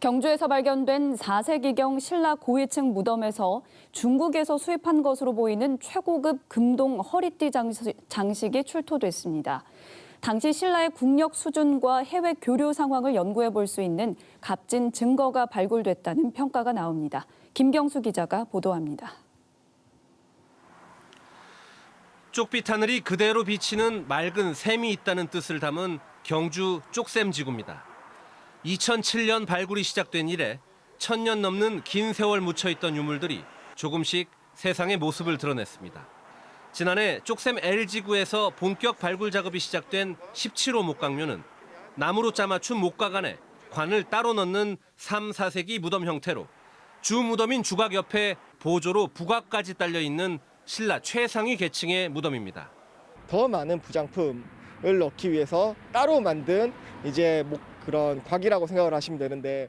경주에서 발견된 4세기경 신라 고위층 무덤에서 중국에서 수입한 것으로 보이는 최고급 금동 허리띠 장식이 출토됐습니다. 당시 신라의 국력 수준과 해외 교류 상황을 연구해 볼 수 있는 값진 증거가 발굴됐다는 평가가 나옵니다. 김경수 기자가 보도합니다. 쪽빛 하늘이 그대로 비치는 맑은 샘이 있다는 뜻을 담은 경주 쪽샘 지구입니다. 2007년 발굴이 시작된 이래 천년 넘는 긴 세월 묻혀있던 유물들이 조금씩 세상의 모습을 드러냈습니다. 지난해 쪽샘 L지구에서 본격 발굴 작업이 시작된 17호 목각묘는 나무로 짜맞춘 목각 안에 관을 따로 넣는 3, 4세기 무덤 형태로 주 무덤인 주각 옆에 보조로 부각까지 딸려 있는 신라 최상위 계층의 무덤입니다. 더 많은 부장품을 넣기 위해서 따로 만든 이제 목 그런 곽이라고 생각을 하시면 되는데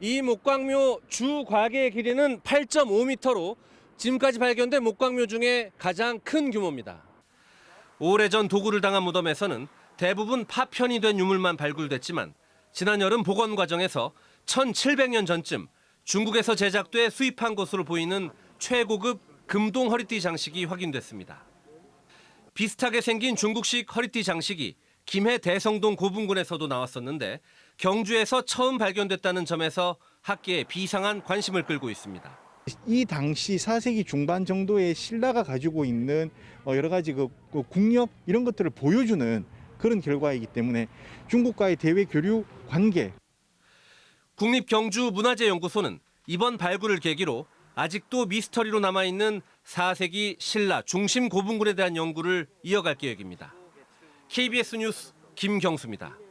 이 목광묘 주 곽의 길이는 8.5m로 지금까지 발견된 목광묘 중에 가장 큰 규모입니다. 오래전 도구를 당한 무덤에서는 대부분 파편이 된 유물만 발굴됐지만 지난 여름 복원 과정에서 1700년 전쯤 중국에서 제작돼 수입한 것으로 보이는 최고급 금동 허리띠 장식이 확인됐습니다. 비슷하게 생긴 중국식 허리띠 장식이 김해 대성동 고분군에서도 나왔었는데 경주에서 처음 발견됐다는 점에서 학계에 비상한 관심을 끌고 있습니다. 이 당시 4세기 중반 정도의 신라가 가지고 있는 어, 여러 가지 그, 그 국력 이런 것들을 보여주는 그런 결과이기 때문에 중국과의 대외 교류 관계 국립경주문화재연구소는 이번 발굴을 계기로 아직도 미스터리로 남아있는 4세기 신라 중심 고분군에 대한 연구를 이어갈 계획입니다. KBS 뉴스 김경수입니다.